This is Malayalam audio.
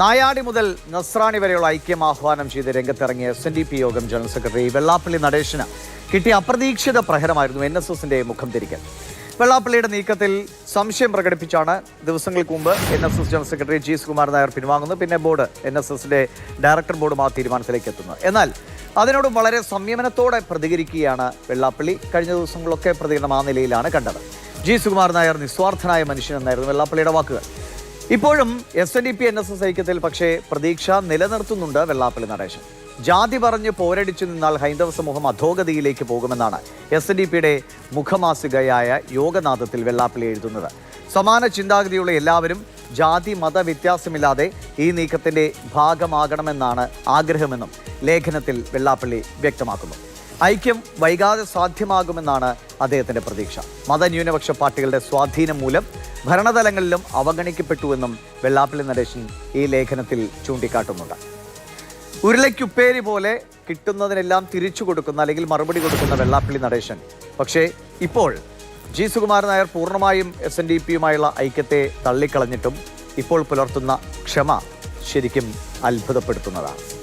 നായാടി മുതൽ നസ്രാണി വരെയുള്ള ഐക്യം ആഹ്വാനം ചെയ്ത് രംഗത്തിറങ്ങിയ S N D P Yogam general secretary Vellappally Natesan കിട്ടിയ അപ്രതീക്ഷിത പ്രഹരമായിരുന്നു എൻ എസ് എസിന്റെ മുഖം തിരിക്കൽ വെള്ളാപ്പള്ളിയുടെ നീക്കത്തിൽ സംശയം പ്രകടിപ്പിച്ചാണ് ദിവസങ്ങൾക്ക് മുമ്പ് N S S general secretary G Sukumar Nair പിൻവാങ്ങുന്നത്. പിന്നെ ബോർഡ് എൻ എസ് എസിന്റെ ഡയറക്ടർ ബോർഡും ആ തീരുമാനത്തിലേക്ക് എത്തുന്നത്. എന്നാൽ അതിനോട് വളരെ സംയമനത്തോടെ പ്രതികരിക്കുകയാണ് വെള്ളാപ്പള്ളി. കഴിഞ്ഞ ദിവസങ്ങളൊക്കെ പ്രതികരണം ആ നിലയിലാണ് കണ്ടത്. ജി സുകുമാർ നായർ നിസ്വാർത്ഥനായ മനുഷ്യനെന്നായിരുന്നു വെള്ളാപ്പള്ളിയുടെ വാക്കുകൾ. ഇപ്പോഴും S N D P N S S ഐക്യത്തിൽ പക്ഷേ പ്രതീക്ഷ നിലനിർത്തുന്നുണ്ട് വെള്ളാപ്പള്ളി നടേശൻ. ജാതി പറഞ്ഞ് പോരടിച്ചു നിന്നാൽ ഹൈന്ദവ സമൂഹം അധോഗതിയിലേക്ക് പോകുമെന്നാണ് എസ് എൻ ഡി പിയുടെ മുഖമാസികയായ യോഗനാഥത്തിൽ വെള്ളാപ്പള്ളി എഴുതുന്നത്. സമാന ചിന്താഗതിയുള്ള എല്ലാവരും ജാതി മത വ്യത്യാസമില്ലാതെ ഈ നീക്കത്തിന്റെ ഭാഗമാകണമെന്നാണ് ആഗ്രഹമെന്നും ലേഖനത്തിൽ വെള്ളാപ്പള്ളി വ്യക്തമാക്കുന്നു. ഐക്യം വൈകാതെ സാധ്യമാകുമെന്നാണ് അദ്ദേഹത്തിന്റെ പ്രതീക്ഷ. മതന്യൂനപക്ഷ പാർട്ടികളുടെ സ്വാധീനം മൂലം ഭരണതലങ്ങളിലും അവഗണിക്കപ്പെട്ടുവെന്നും വെള്ളാപ്പള്ളി നരേശൻ ഈ ലേഖനത്തിൽ ചൂണ്ടിക്കാട്ടുന്നുണ്ട്. ഉരുളയ്ക്കുപ്പേരി പോലെ കിട്ടുന്നതിനെല്ലാം തിരിച്ചു കൊടുക്കുന്ന അല്ലെങ്കിൽ മറുപടി കൊടുക്കുന്ന വെള്ളാപ്പള്ളി നടേശൻ. പക്ഷേ ഇപ്പോൾ ജി. സുകുമാരൻ നായർ പൂർണമായും എസ് എൻ ഡി പിയുമായുള്ള ഐക്യത്തെ തള്ളിക്കളഞ്ഞിട്ടും ഇപ്പോൾ പുലർത്തുന്ന ക്ഷമ ശരിക്കും അത്ഭുതപ്പെടുത്തുന്നതാണ്.